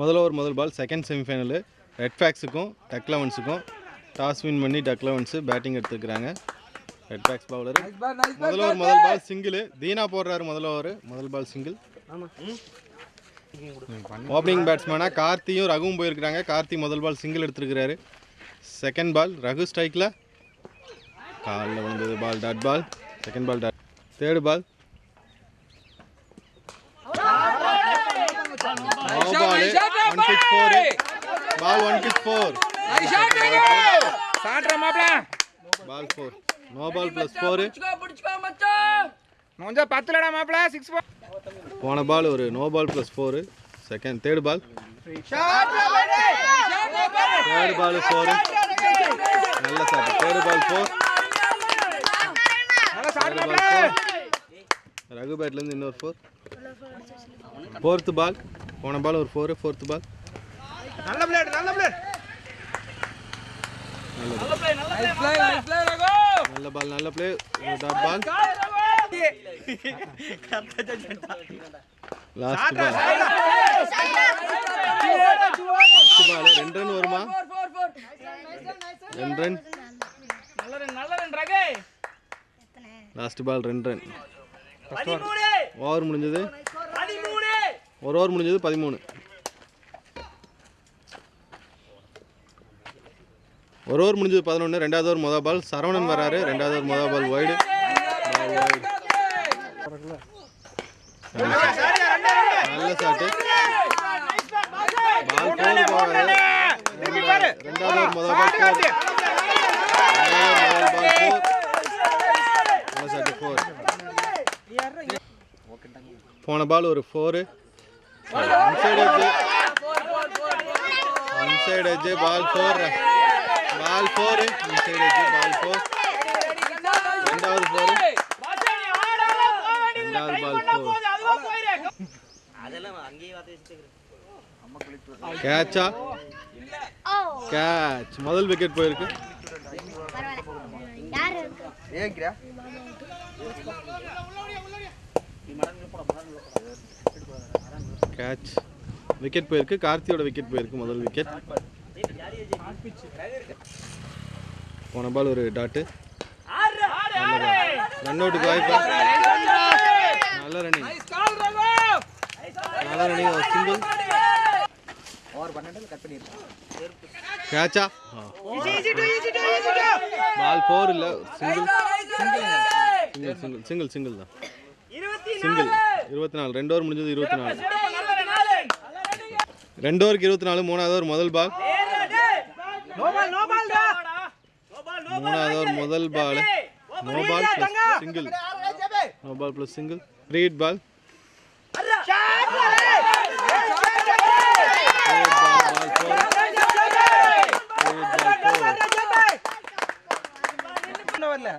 முதல் ஓவர் முதல் ball second semifinal Red Fax Duck லெவன்ஸுக்கும் toss win பண்ணி டக் லெவன்ஸு பேட்டிங் எடுத்துக்கிறாங்க ரெட் ஃபேக்ஸ் பவுலர் முதல் ஓவர் முதல் பால் சிங்கிள் தீனா போடுறாரு முதல் ஓவர் முதல் பால் சிங்கிள் ஓப்பனிங் பேட்ஸ்மேனாக கார்த்தியும் ரகுவும் போயிருக்கிறாங்க. கார்த்தி முதல் பால் சிங்கிள் எடுத்துருக்கிறாரு. செகண்ட் பால் ரகு ஸ்ட்ரைக்கில் காலில் விழுந்தது ball dot ball second ball dot third ball one pitch four ball one pitch four சாட்ற மாப்ள. Ball four no ball plus four கொஞ்சம் பத்துலடா மாப்ள சிக்ஸ் போன பால் ஒரு no ball plus four second third ball third ball four நல்ல shot third ball four third ball four Raghu பேட்லேருந்து இன்னொரு four fourth பால் போன ball ஒரு ஃபோர் ஃபோர்த்து பால் நல்ல பிளேட் நல்ல பிளேட் நல்ல பால் நல்ல play dot ball last ball last ball ரெண்டு run வருமா? ரெண்டு ரன் லாஸ்ட் பால் ரெண்டு ரன் ஓவர் முடிஞ்சது. ஒரு ஓவர் முடிஞ்சது பதிமூணு. ஒரு ஓவர் முடிஞ்சது பதினொன்று ரெண்டாவது ஓவர் மொதல் பால் சரவணன் வராரு. ரெண்டாவது ஓவர் மொதல் பால் வைடு நல்ல சாட்டு பால் போகாது ரெண்டாவது ஓவர் மொதல் பால் போர் ரெண்டாவது பால் போர் நல்ல சாட்டு ஃபோர் போன பால் ஒரு four inside edge inside edge ball four ball four inside ball four ரெண்டாவது ஃபோர் ரெண்டாவது பால் ஃபோர் கேட்சா கேட்ச் முதல் விக்கெட் போயிருக்கு. யாரு கேட்ச் விக்கெட் போயிருக்கு. கார்த்தியோட விக்கெட் போயிருக்கு. முதல் விக்கெட் போன பால் ஒரு டாட்டு ரன் அவுட்டுக்கு வாய்ப்பு. நல்ல ரன்னிங் நல்ல ரன்னிங் சிங்கிள் கேட்சா பால் ஃபோர் இல்லை. Single single single single single தான். சிங்கிள் இருபத்தி நாலு ரெண்டு ஓவர் முடிஞ்சது இருபத்தி நாலு ரெண்டு. ஓவருக்கு இருபத்தி நாலு மூணாவது ஓவர் முதல் பால். மூணாவது ஓவர் முதல் ball. No ball. Plus single no ball plus single read ball ball வரல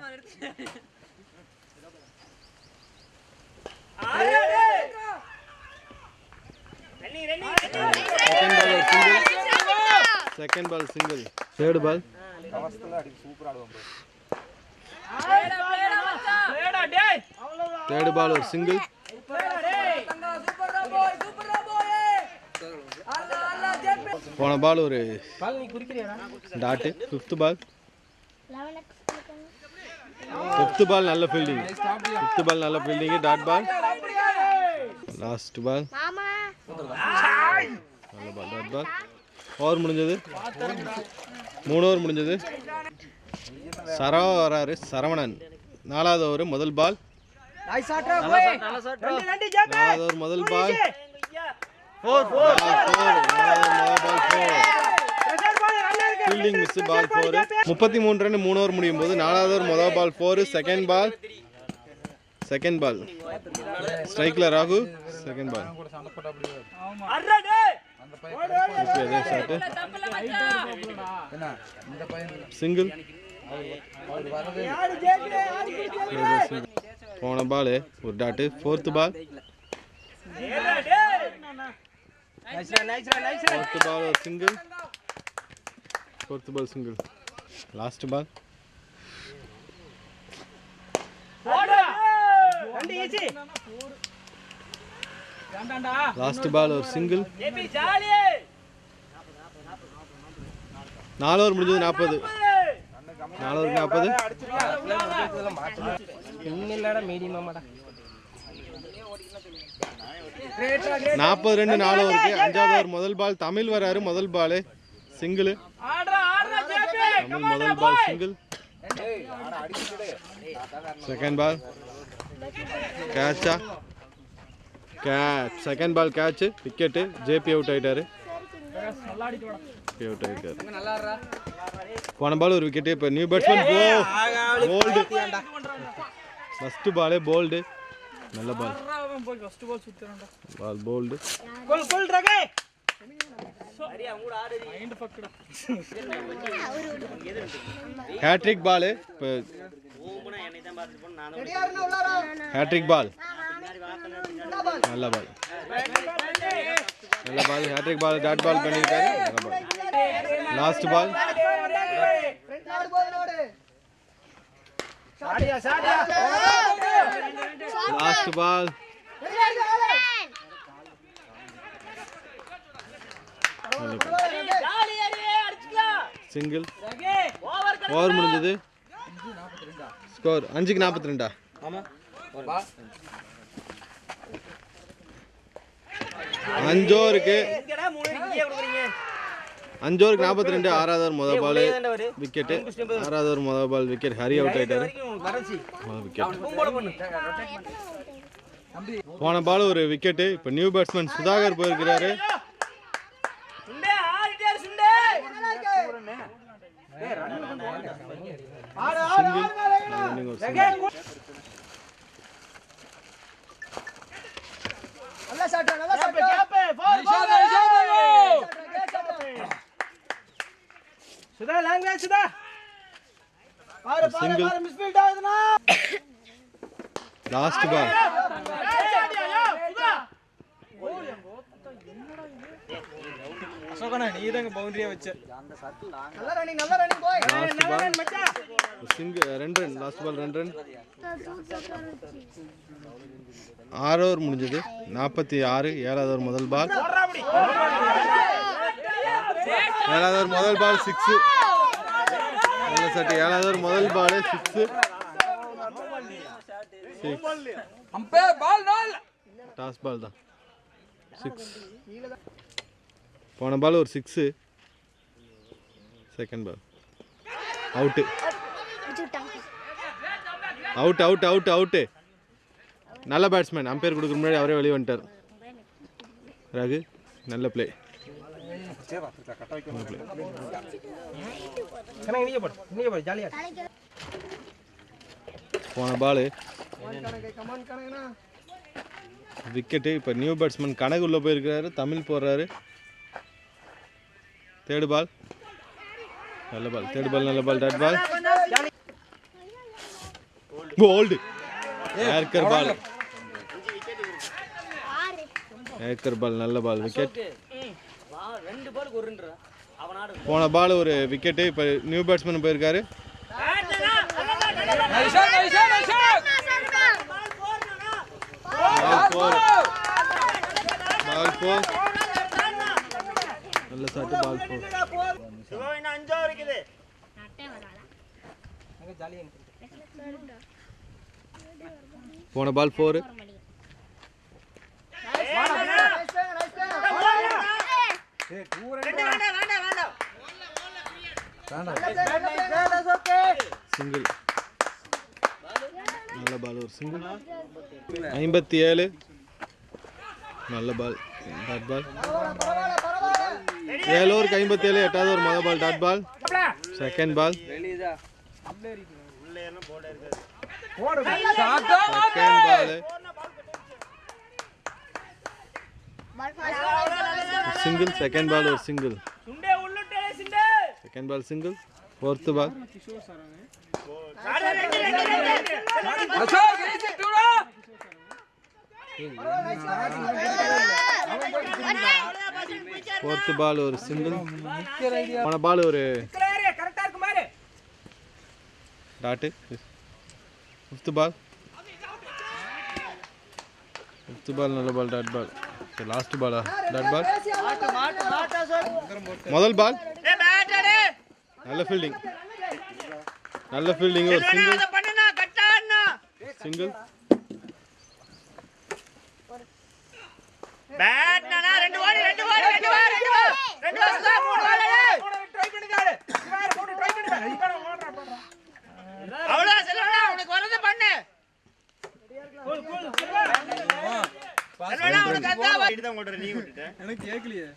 second ball single third ball third ball ஒரு சிங்கிள் போன பால் ஒரு dot fifth ball eleven X fifth ball நல்ல ஃபீல்டிங் ஃபிஃப்த் பால் நல்ல fielding dot ball last ball மாமா. நல்ல ball dot பால் over முடிஞ்சது. மூணு ஓவர் முடிஞ்சது. சரவ வராரு சரவணன். நாலாவது ஓவர் முதல் பால் நாலாவது ஓவர் முதல் பால் பால் ஃபோர் நாலாவது முதல் ball four fielding miss ball four முப்பத்தி மூணு ரன் மூணு ஓவர் முடியும் போது நாலாவது ஓவர் முதல் ball four second ball second ball ஸ்ட்ரைக்கில் ராகு. செகண்ட் பால் சிங்கிள் போன பால் ஒரு dot fourth ball fourth ball ஒரு single fourth ball single last ball last ball ஒரு சிங்கிள் நாலு ஓவர் முடிஞ்சது நாற்பது நாலு ஓவருக்கு நாற்பது இல்லடா மீடியமாடா நாற்பது ரெண்டு நாலு ஓவருக்கு. அஞ்சாவது ஓவர் முதல் பால். தமிழ் வராரு முதல் பால். சிங்கிள் தமிழ் முதல் ball single second ball கேட்சா catch second ball catch wicket JP out ஆயிட்டாரு அவுட் ஆயிட்டாரு போன பால் ஒரு விக்கெட்டு இப்போ நியூ பேட்ஸ்மேன் போ போல்டு ஃபர்ஸ்ட் பாலே போல்டு நல்ல பால் பால் போல்டு கொல் கொல் ரகே ஹேட்ரிக் பால் இப்போ ஹேட்ரிக் பால் நல்ல பால் நல்ல பால் ஹேட்ரிக் பால் டாட் பால் பண்ணியிருக்காரு நல்ல பால் லாஸ்ட் பால் சாடியா சாடியா லாஸ்ட் பால் சிங்கிள் ஓவர் முடிஞ்சது. ஸ்கோர் அஞ்சுக்கு நாற்பத்தி ரெண்டா அஞ்சு ஓவருக்கு அஞ்சு ஓவருக்கு நாற்பத்தி ரெண்டு ஆறாவது முதல் பால். விக்கெட்டு. ஆறாவது முதல் பால் விக்கெட். ஹரி அவுட் ஆயிட்டாரு. விக்கெட். போன பால் ஒரு விக்கெட்டு. இப்போ நியூ பேட்ஸ்மேன் சுதாகர் போயிருக்கிறாரு. Running ஒரு single. நல்லா சாட்டா நல்லா சாட்டா கேப் ஃபோர் சுதா லாங்குவேஜ் சுதா பாரு பாரு Single. பாரு மிஸ்ஃபீல்ட் ஆகுதுனா லாஸ்ட் பால் அசோகண்ணா நீ தாங்க பவுண்டரியா வச்ச. நல்ல ரன்னிங் நல்ல ரன்னிங் போய் லாஸ்ட் பால் சிங்கிள் ரெண்டு ரன் லாஸ்ட் பால் ரெண்டு ரன் ஆறு ஓவர் முடிஞ்சது. நாற்பத்தி ஆறு ஏழாவது ஓவர் முதல் பால் ஏழாவது ஓவர் முதல் பால் சிக்ஸு நல்ல சட்டு ஏழாவது ஓவர் முதல் பால் சிக்ஸு அம்பேர் பால் நால் டாஸ் பால் தான். சிக்ஸ் போன பால் ஒரு six second ball out out out out out நல்ல பேட்ஸ்மேன் அம்பையர் கொடுக்குற முன்னாடி அவரே வெளியே வந்துட்டார். ரகு நல்ல பிளே போன பால் விக்கெட்டு இப்போ நியூ பேட்ஸ்மேன் கனகு உள்ளே போயிருக்கிறாரு தமிழ் போடுறாரு. Third ball. நல்ல பால் தேர்டு பால் நல்ல பால் டாட் பால். போல்டு ஏர்கர் பால் ஏர்கர் பால் நல்ல பால் விக்கெட் போன பால் ஒரு விக்கெட்டு இப்போ நியூ பேட்ஸ்மேன் போயிருக்காரு. பால் நைஷா நைஷா பால் ஃபோர் ஜாலியா போன பால் ஃபோரு சிங்கிள் நல்ல பால் ஒரு சிங்கிள் ஐம்பத்தி ஏழு நல்ல பால் டாட் பால் ஏழு ஓவருக்கு ஐம்பத்தி ஏழு எட்டாவது ஒரு மொதல் ball dot ball second ball second ball single second ball ஒரு single second ball single fourth ball Ashok fourth ball ஒரு சிங்கிள். போன பால் ஒரு dot. Fifth ball fifth ball நல்ல பால் டாட் பால் சரி லாஸ்ட் பாலா டாட் பால் முதல் ball நல்ல fielding நல்ல ஃபீல்டிங் ஒரு சிங்கிள் சிங்கிள் எனக்கு கேட்கலையே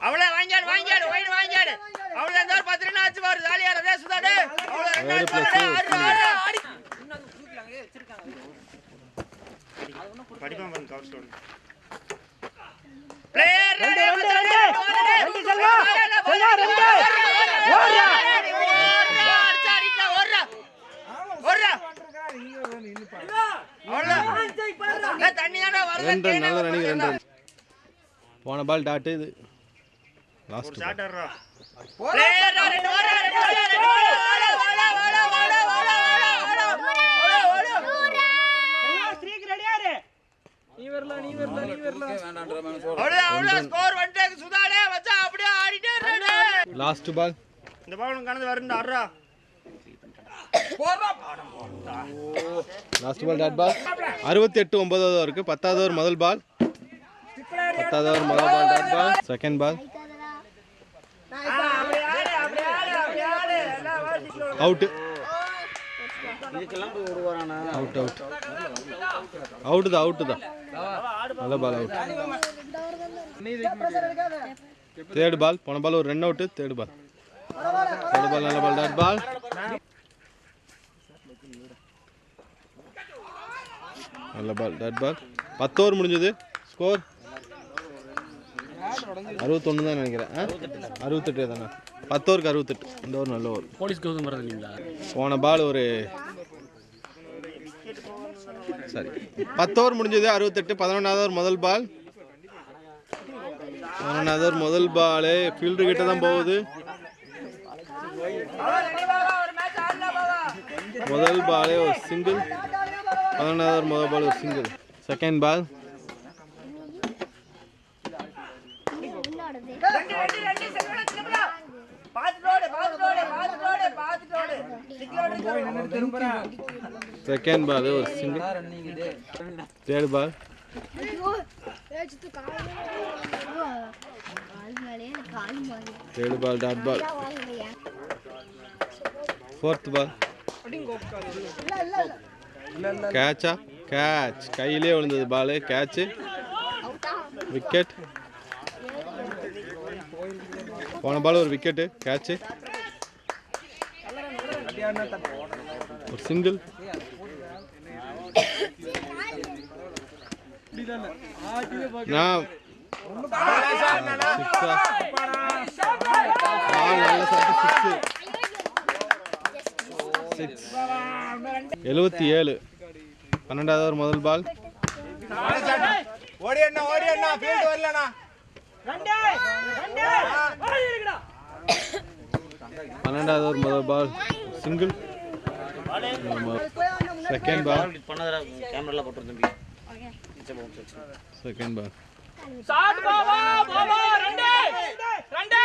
அவ்வளவு வாங்கியாடு வாங்கியாடு ஒயின் வாங்கியாடு. அவ்வளவு பத்து ரன் பாரு ஜாலியார ரே அவ்வளவு ரெண்டு போன பால் டாட்டு இது லாஸ்ட் நீ வரல நீ வரல நீ அப்படியே ஆடிட்டே இருடா லாஸ்ட் பால் இந்த பால் உனக்கு கணந்து வரணும் ஆடுறா லாஸ்ட் பால் டாட் பால் அறுபத்தி எட்டு ஒன்பதாவது இருக்கு பத்தாவது ஓவர் முதல் பால் பத்தாவது ஓவர் முதல் ball dot ball second ball out out out out தான் அவுட்டு தான். நல்ல பால் அவுட் தேர்டு பால் போன பால் ஒரு run out third ball third ball நல்ல பால் டாட் பால் நல்ல பால் டாட் பால் பத்து ஓவர் முடிஞ்சது. ஸ்கோர் அறுபத்தொன்று தான் நினைக்கிறேன்? அறுபத்தெட்டு தானே? பத்து ஓவருக்கு அறுபத்தெட்டு. இந்த ஓவர் நல்ல ஓவர் போலீஸ் கௌதம் வரது இல்லைங்களா போன பால் ஒரு சரி. பத்து ஓவர் முடிஞ்சது அறுபத்தெட்டு. பதினொன்றாவது ஓவர் முதல் பால் பதினொன்றாவது ஓவர் முதல் பால் ஃபீல்டர் கிட்ட தான் போகுது. முதல் பாலே ஒரு single Another mother ball is single. Second ball. Second ball was single. Third ball. Third ball, that ball. Fourth ball. கேட்சா கேட்ச் கையிலே விழுந்தது பாலு. கேட்சு விக்கெட் போன பால் ஒரு விக்கெட்டு கேட்சு ஒரு சிங்கிள் நான் நல்ல சாப்பிட்டு சிக்ஸு சிக்ஸ் எழுபத்தி ஏழு. பன்னெண்டாவது over முதல் பால். ஓடி அண்ணா ஓடி அண்ணா ஃபீல்ட் வரலண்ணா. பன்னெண்டாவது over முதல் ball. Single second ball second ball shot பாவா பாவா ரெண்டு ரெண்டு.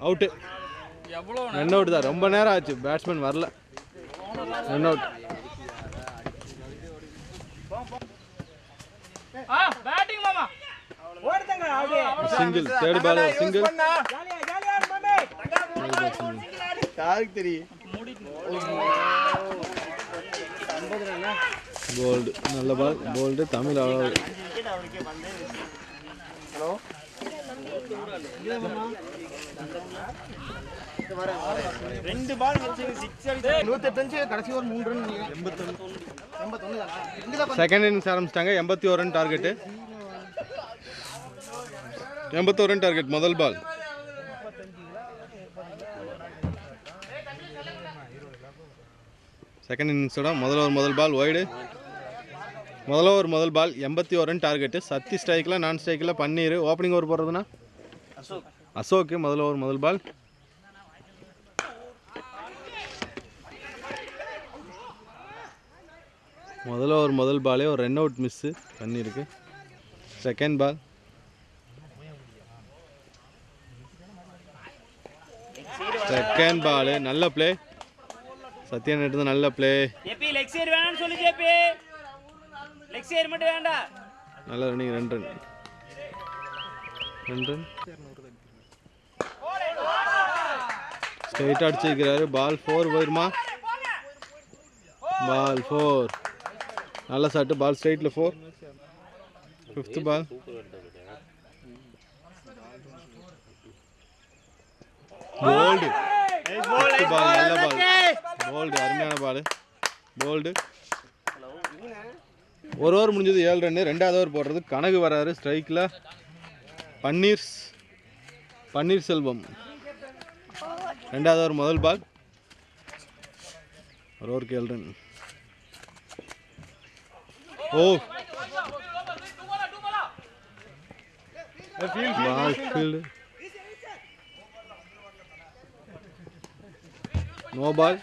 அவுட்டு ரன் அவுட் தான். ரொம்ப நேரம் ஆச்சு. பேட்ஸ்மேன் வரல. Run out single third ball single யாருக்கு தெரியும்? நல்ல பால் போல்டு தமிழ் அவ்வளோ ஹலோ? ரெண்டு பால் நூத்தெட்டஞ்சு கடைசி ஒரு மூணு ரன் தான். செகண்ட் இன்னிங்ஸ் ஆரம்பிச்சிட்டாங்க. எண்பத்தி ஒரு ரன் டார்கெட்டு எண்பத்தோரு ரன் டார்கெட் முதல் பால் செகண்ட் இன்னிங்ஸோட முதல் ஓவர் முதல் பால் ஒய்டு முதல்ல ஒரு முதல் பால் எண்பத்தி ஒரு டார்கெட்டு சத்தி ஸ்ட்ரைக்கில் நான் ஸ்ட்ரைக்கில் பன்னீர். ஓப்பனிங் ஓவர் போடுறதுனா? அசோக்கு முதல் ஓவர் முதல் பால். முதல்ல ஒரு முதல் பாலே ஒரு ரன் அவுட் மிஸ்ஸு பண்ணியிருக்கு செகண்ட் பால் செகண்ட் பாலு நல்ல ப்ளே சத்யன் எடுத்து நல்ல ப்ளே லெக் சைடு வேணாம்னு ஜேபி. லெக் சைடு மட்டும் வேண்டாம் நல்ல ரன்னிங் ரெண்டு ரன் ரெண்டு ரன் ஸ்ட்ரைட்டாக அடிச்சிருக்கிறாரு. பால் ஃபோர் வருமா? பால் ஃபோர் நல்ல shot ball ஸ்ட்ரைட்டில் four fifth ball bowled ball நல்ல பால் போல்டு அருமையான பால் போல்டு ஒரு ஓவர் முடிஞ்சது ஏழு ரன்னு. ரெண்டாவது ஓவர் போடுறது கணக்கு வராரு. ஸ்ட்ரைக்கில் பன்னீர் பன்னீர்செல்வம் ரெண்டாவது ஓவர் முதல் பால். ஒரு ஓவருக்கு ஏழு ரன். ஓ. Ball field no ball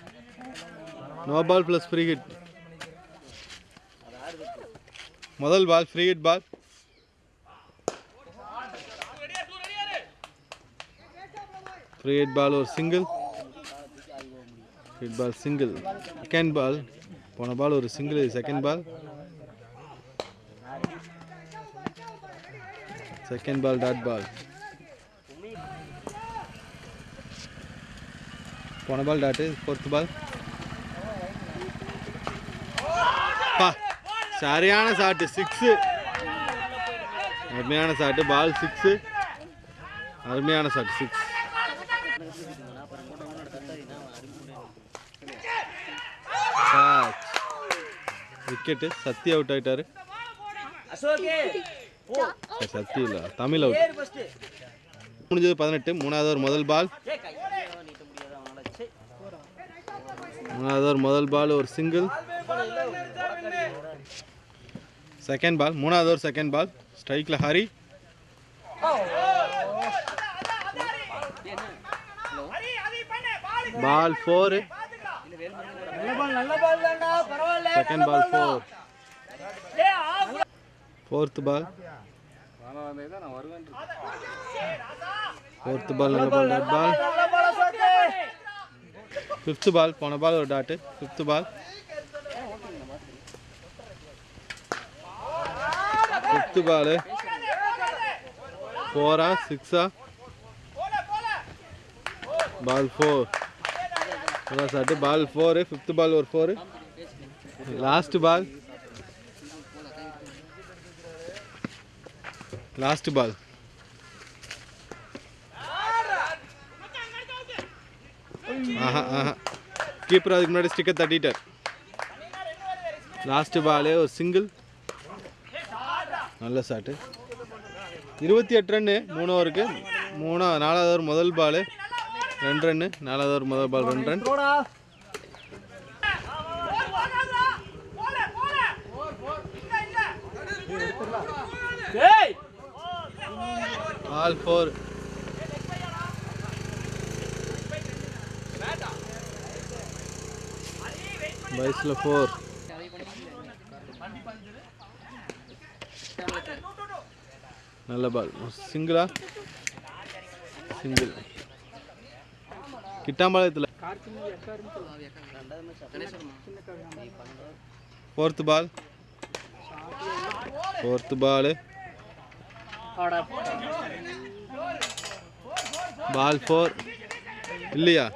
no ball plus free hit முதல் ball free hit ball free hit ball ஒரு single hit ball single second ball போன பால் ஒரு single second ball second ball dot ball போன ball tattoo fourth பால் சரியான சாட்டு six அருமையான சாட்டு ball six அருமையான shot six wicket Sathi out சரி, சத்தி இல்லை Tamil out முடிஞ்சது பதினெட்டு மூணாவது ஒரு முதல் பால் மூணாவது ஒரு முதல் பால் ஒரு சிங்கிள் செகண்ட் பால் மூணாவது ஒரு செகண்ட் பால் ஸ்ட்ரைக்கில் Hari. Ball four second ball four fourth ball fourth ball நல்ல ball dot ball fifth ball fifth ball போன பால் ஒரு dot fifth ball fifth ball ஃபோரா சிக்ஸா பால் ஃபோர் அதான் சாட்டு பால் ஃபோரு ஃபிஃப்த் பால் ஒரு four last ball last ball ஆஹா ஆஹா keeper அதுக்கு முன்னாடி sticker தட்டிட்டார் last பாலே ஒரு சிங்கிள் நல்ல ஷாட்டு இருபத்தி எட்டு ரன்னு மூணு ஓவருக்கு மூணா நாலாவது ஓவர் முதல் பால் ரெண்டு ரன்னு நாலாவது ஓவர் முதல் பால் ரெண்டு ரன் ஆல் ஃபோர் பைஸில் ஃபோர் நல்ல பால் சிங்கிளா single கிட்டாம்பாளையத்தில். Fourth ball fourth ball ball four இல்லையா?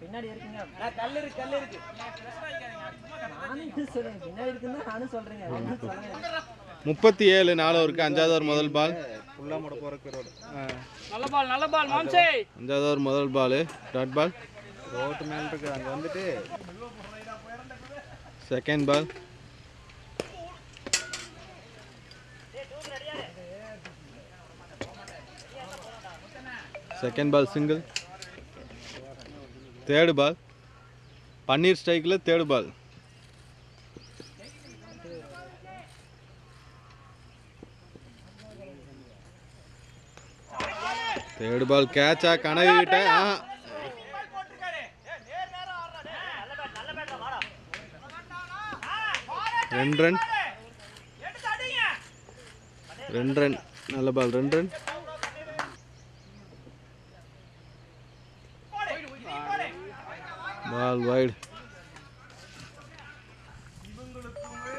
பின்னாடி இருக்கீங்க. கல் இருக்கு கல் இருக்கு. நானும் சொல்றேன் பின்னாடி இருக்குன்னு நானும் சொல்றேங்க சொல்லுங்க முப்பத்தி ஏழு நாலு அஞ்சாவது ஓவர் முதல் பால். நல்ல பால் நல்ல பால் மாம்சே. அஞ்சாவது ஓவர் முதல் பால். டாட் பால். ரோட்டு மேல இருக்கு. அங்க வந்துட்டு second ball. Second ball single. Third ball. Panneer ஸ்ட்ரைக்கில் தேர்டு பால். தேர்டு பால் கேட்சா கனவு கிட்ட ஆ ரெண்டு ரன் ரெண்டு ரன் நல்ல பால் ரெண்டு run ball wide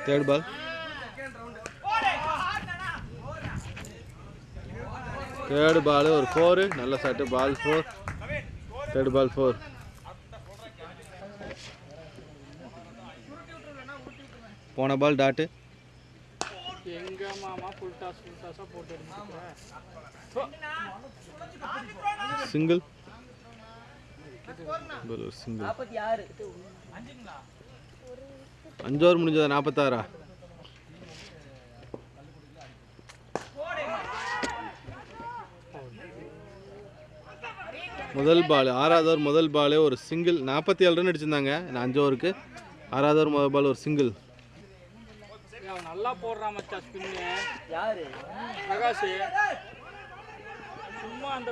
third ball. Third ball ஒரு ஃபோரு நல்ல shot ball four third ball four போன பால் டாட்டு சிங்கிள் சிங்கிள் நாற்பத்தி ஆறு. அஞ்சு ஓவர் முடிஞ்சதா? நாற்பத்தாறா? முதல் பால். ஆறாவது ஓவர் முதல் பாலே ஒரு சிங்கிள் நாற்பத்தி ஏழு ரன் அடிச்சிருந்தாங்க. நான் அஞ்சு ஓவருக்கு ஆறாவது ஓவர் முதல் பால் ஒரு சிங்கிள் நல்லா போடுறான் மச்சா ஸ்பின்னு யாரு? பிரகாஷ். சும்மா அந்த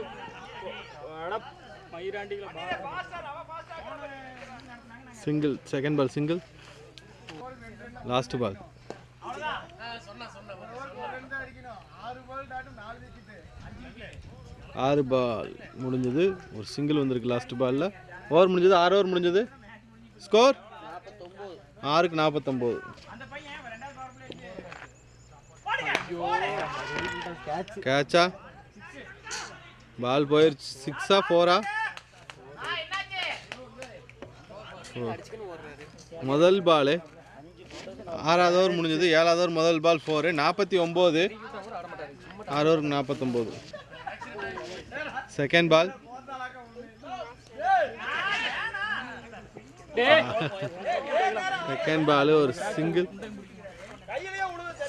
அட மயிராண்டிகளை single second ball single last ball ஆறு பால் முடிஞ்சது. ஒரு சிங்கிள் வந்திருக்கு லாஸ்ட் பாலில் ஓவர் முடிஞ்சது? ஆறு ஓவர் முடிஞ்சது? ஸ்கோர் ஆறுக்கு நாற்பத்தொம்போது கேட்சா பால் போயிருச்சு. சிக்ஸா ஃபோரா முதல் பாலு ஆறாவது ஓவர் முடிஞ்சது. ஏழாவது ஓவர் முதல் பால் ஃபோரு நாற்பத்தி ஒம்பது. ஆறு ஓவருக்கு நாற்பத்தொம்போது செகண்ட் பால் செகண்ட் பால் ஒரு சிங்கிள்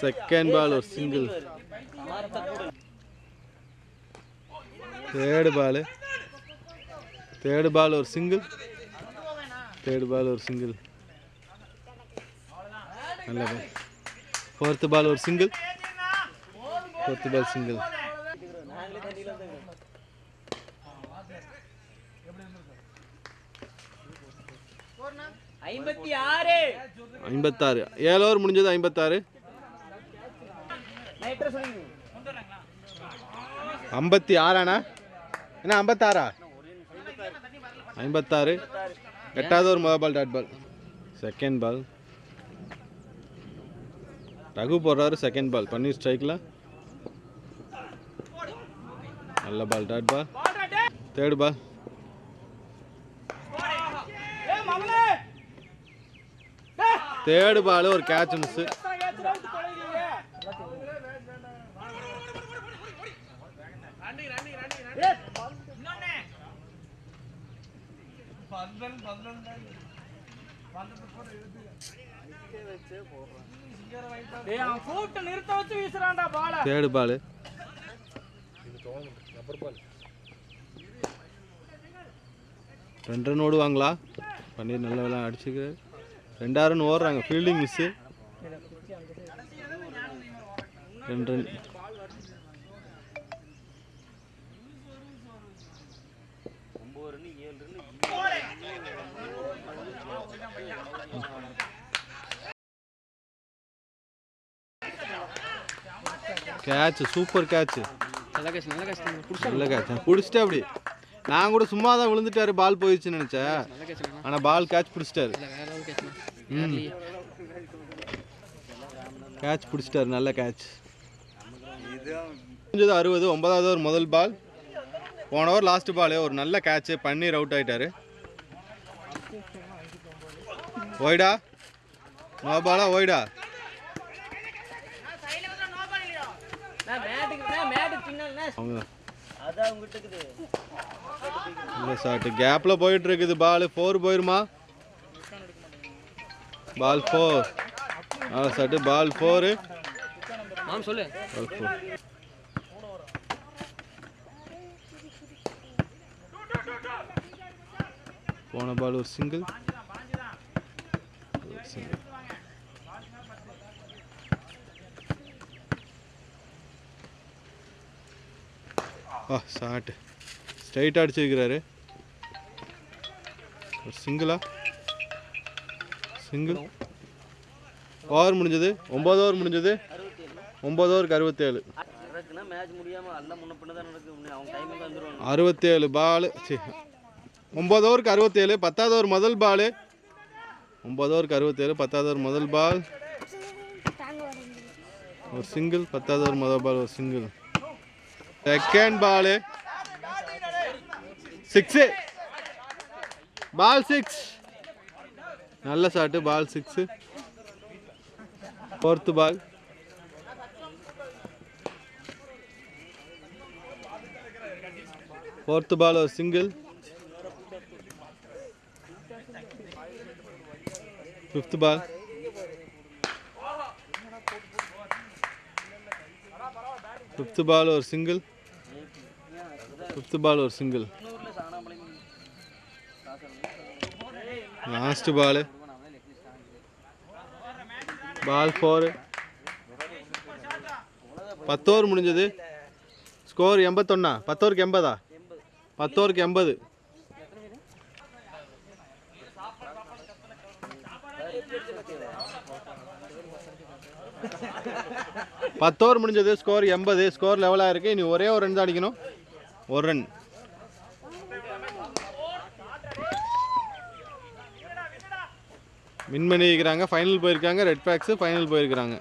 செகண்ட் பால் ஒரு single third ball third ball ஒரு சிங்கிள் தேர்டு பால் ஒரு சிங்கிள் நல்ல பால் ஃபோர்த்து பால் ஒரு சிங்கிள் ஃபோர்த்து பால் சிங்கிள் ஐம்பத்தி ஆறு. ஐம்பத்தாறு. ஏழு ஓவர் முடிஞ்சது ஐம்பத்தாறு. ஐம்பத்தி ஆறாண்ணா? என்ன ஐம்பத்தாறா? ஐம்பத்தாறு. எட்டாவது ஒரு முதல் ball dot ball second ball Raghu போடுறாரு செகண்ட் பால் பன்னீர் ஸ்ட்ரைக்கில் நல்ல ball dot ball third ball third ball ஒரு கேட்ச் மிஸ்ஸு தேர்டு பால். ரெண்டு ரன் ஓடுவாங்களா? பன்னீர் நல்ல விளாட அடிச்சுக்கிறாரு. ரெண்டாயிரம் ஓடுறாங்க. ஃபீல்டிங் மிஸ்ஸு ரெண்டு ரன் கேட்ச் சூப்பர் கேட்ச் நல்ல கேட்ச் பிடிச்சிட்டா அப்படி. நான் கூட சும்மா தான் விழுந்துட்டாரு பால் போயிடுச்சுன்னு நினச்சேன். ஆனால் பால் கேட்ச் பிடிச்சிட்டாரு. கேட்ச் பிடிச்சிட்டாரு நல்ல கேட்ச் முடிஞ்சது அறுபது ஒன்பதாவது ஒரு முதல் பால் போன ஓவர் லாஸ்ட் பால் ஒரு நல்ல கேட்ச் பன்னீர் அவுட் ஆயிட்டாரு. ஓய்டா. நோ பாலா இருக்குது. இல்லை சாட்டு கேப்பில் போயிட்டு இருக்குது பால் ஃபோர் போயிருமா? பால் ஃபோர் ஆ சாட்டு பால் ஃபோரு ஆம் சொல்லு பால் ஃபோர் போன பால் ஒரு சிங்கிள் சிங்கிள் ஆ ஷாட்டு ஸ்ட்ரைட்டாக அடிச்சிருக்கிறாரு ஒரு சிங்கிளா சிங்கிள் ஓவர் முடிஞ்சது. ஒம்பது ஓவர் முடிஞ்சது. ஒம்பது ஓவருக்கு அறுபத்தேழு. அறுபத்தேழு பாலு சி ஒம்பது ஓவருக்கு அறுபத்தேழு. பத்தாவது ஓவர் முதல் பாலு ஒம்பது ஓவருக்கு அறுபத்தேழு. பத்தாவது ஓவர் முதல் பால் ஒரு சிங்கிள் பத்தாவது ஓவர் முதல் பால் ஒரு single second ball six ball six நல்ல shot ball six fourth ball fourth ball ஒரு single fifth ball fifth ball ஒரு சிங்கிள் ஃபிஃப்த் பால் ஒரு சிங்கிள் இன்னூர்ல சாணாமலை லாஸ்ட் பால் பால் ஃபோர் பத்து ஓவர் முடிஞ்சது. ஸ்கோர் எண்பத்தொன்னா? பத்தோருக்கு எண்பதா? பத்தோருக்கு எண்பது. பத்தோர் முடிஞ்சது. ஸ்கோர் எண்பது. ஸ்கோர் லெவலாக இருக்குது இனி ஒரே ஒரு ரன் தான் அடிக்கணும். ஒரு ரன் வின் பண்ணியிருக்கிறாங்க. ஃபைனல் போயிருக்காங்க. ரெட் பேக்ஸு ஃபைனல் போயிருக்கிறாங்க.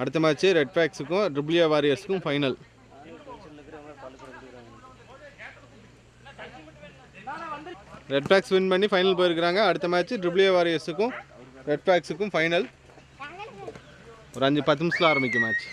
அடுத்த மேட்ச்சு ரெட் பேக்ஸுக்கும் ட்ரிபிளியா வாரியர்ஸுக்கும் ஃபைனல் ரெட் பேக்ஸ் வின் பண்ணி ஃபைனல் போயிருக்கிறாங்க. அடுத்த மேட்ச் ட்ரிபிளியா வாரியர்ஸுக்கும் ரெட் பேக்ஸுக்கும் ஃபைனல் ஒரு அஞ்சு பத்து நிமிஷத்தில் ஆரம்பிக்கும் மேட்ச்